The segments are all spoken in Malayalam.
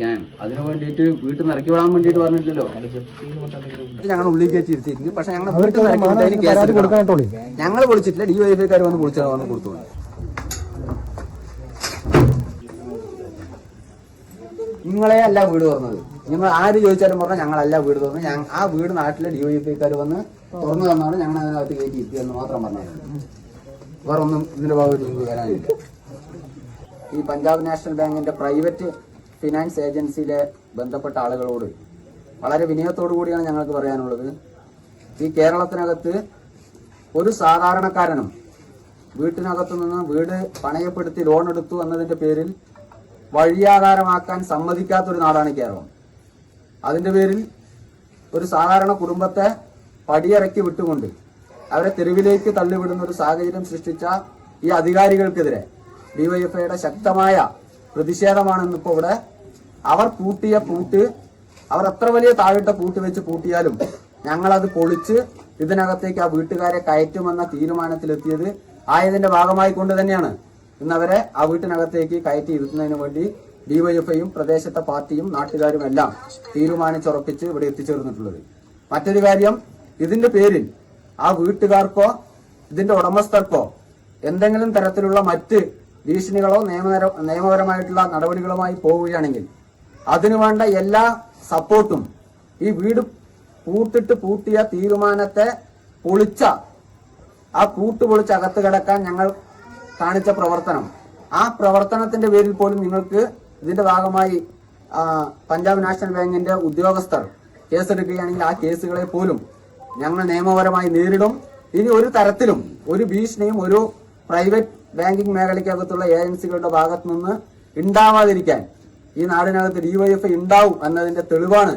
ഞാൻ അതിനു വേണ്ടിയിട്ട് വീട്ടിൽ നിന്ന് ഇറക്കി വിടാൻ വേണ്ടിയിട്ട് പറഞ്ഞിട്ടില്ലല്ലോ. ഞങ്ങൾ ഉള്ളിൽ കയറ്റി ഇരുത്തിയിരിക്കും പക്ഷെ ഞങ്ങൾ വീട്ടിൽ നിന്ന് ഇറക്കി വിട്ടതിന് കേസ്. കൊടുക്കാനായിട്ടുള്ളൂ ഞങ്ങൾ വിളിച്ചിട്ടില്ല. ഡി വൈ എഫ് വന്ന് വിളിച്ചാൽ വന്ന് കൊടുത്തു നിങ്ങളെ അല്ല വീട് തുറന്നത് നിങ്ങൾ ആര് ചോദിച്ചാലും പറഞ്ഞാൽ ഞങ്ങളല്ല വീട് തുറന്നത് ആ വീട് നാട്ടിലെ ഡി വൈ എഫ് വന്ന് തുറന്നു തന്നാണ് ഞങ്ങൾ അതിനകത്ത് കയറ്റി ഇരുത്തിയെന്ന് മാത്രം പറഞ്ഞത്. വേറെ ഒന്നും ഇതിന്റെ ഭാഗത്ത് വരാനായിട്ട് വരാനില്ല. ഈ പഞ്ചാബ് നാഷണൽ ബാങ്കിന്റെ പ്രൈവറ്റ് ഫിനാൻസ് ഏജൻസിയിലെ ബന്ധപ്പെട്ട ആളുകളോട് വളരെ വിനയത്തോടു കൂടിയാണ് ഞങ്ങൾക്ക് പറയാനുള്ളത്. ഈ കേരളത്തിനകത്ത് ഒരു സാധാരണക്കാരനും വീട്ടിനകത്തു നിന്ന് വീട് പണയപ്പെടുത്തി ലോൺ എടുത്തു എന്നതിന്റെ പേരിൽ വഴിയാധാരമാക്കാൻ സമ്മതിക്കാത്തൊരു നാടാണ് കേരളം. അതിന്റെ പേരിൽ ഒരു സാധാരണ കുടുംബത്തെ പടിയിറക്കി വിട്ടുകൊണ്ട് അവരെ തെരുവിലേക്ക് തള്ളിവിടുന്ന ഒരു സാഹചര്യം സൃഷ്ടിച്ച ഈ അധികാരികൾക്കെതിരെ ഡിവൈഎഫ്ഐയുടെ ശക്തമായ പ്രതിഷേധമാണ് ഇപ്പോൾ ഇവിടെ അവർ പൂട്ടിയ പൂട്ട് അവർ എത്ര വലിയ താഴിട്ട പൂട്ട് വെച്ച് പൂട്ടിയാലും ഞങ്ങളത് പൊളിച്ച് ഇതിനകത്തേക്ക് ആ വീട്ടുകാരെ കയറ്റുമെന്ന തീരുമാനത്തിലെത്തിയത് ആയതിന്റെ ഭാഗമായി കൊണ്ട് തന്നെയാണ്. ഇന്നവരെ ആ വീട്ടിനകത്തേക്ക് കയറ്റി ഇരുത്തുന്നതിന് വേണ്ടി ഡിവൈഎഫ്ഐയും പ്രദേശത്തെ പാർട്ടിയും നാട്ടുകാരും എല്ലാം തീരുമാനിച്ചുറപ്പിച്ച് ഇവിടെ എത്തിച്ചേർന്നിട്ടുള്ളത്. മറ്റൊരു കാര്യം ഇതിന്റെ പേരിൽ ആ വീട്ടുകാർക്കോ ഇതിന്റെ ഉടമസ്ഥർക്കോ എന്തെങ്കിലും തരത്തിലുള്ള മറ്റ് ഭീഷണികളോ നിയമപര നിയമപരമായിട്ടുള്ള നടപടികളുമായി പോവുകയാണെങ്കിൽ അതിനു വേണ്ട എല്ലാ സപ്പോർട്ടും. ഈ വീട് പൂട്ടിട്ട് പൂട്ടിയ തീരുമാനത്തെ പൊളിച്ച ആ കൂട്ട് പൊളിച്ച് അകത്ത് കിടക്കാൻ ഞങ്ങൾ കാണിച്ച പ്രവർത്തനം. ആ പ്രവർത്തനത്തിന്റെ പേരിൽ പോലും നിങ്ങൾക്ക് ഇതിന്റെ ഭാഗമായി പഞ്ചാബ് നാഷണൽ ബാങ്കിന്റെ ഉദ്യോഗസ്ഥർ കേസെടുക്കുകയാണെങ്കിൽ ആ കേസുകളെ പോലും ഞങ്ങൾ നിയമപരമായി നേരിടും. ഇനി ഒരു തരത്തിലും ഒരു ഭീഷണിയും ഒരു പ്രൈവറ്റ് ബാങ്കിംഗ് മേഖലയ്ക്കകത്തുള്ള ഏജൻസികളുടെ ഭാഗത്തു നിന്ന് ഉണ്ടാവാതിരിക്കാൻ ഈ നാടിനകത്ത് ഡിവൈഎഫ്ഐ ഉണ്ടാവും എന്നതിന്റെ തെളിവാണ്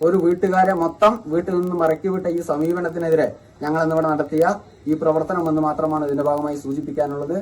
ഒരു വീട്ടുകാരെ മൊത്തം വീട്ടിൽ നിന്ന് മറക്കി വിട്ട ഈ സമീപനത്തിനെതിരെ ഞങ്ങൾ ഇന്നിവിടെ നടത്തിയ ഈ പ്രവർത്തനം എന്ന് മാത്രമാണ് ഇതിന്റെ ഭാഗമായി സൂചിപ്പിക്കാനുള്ളത്.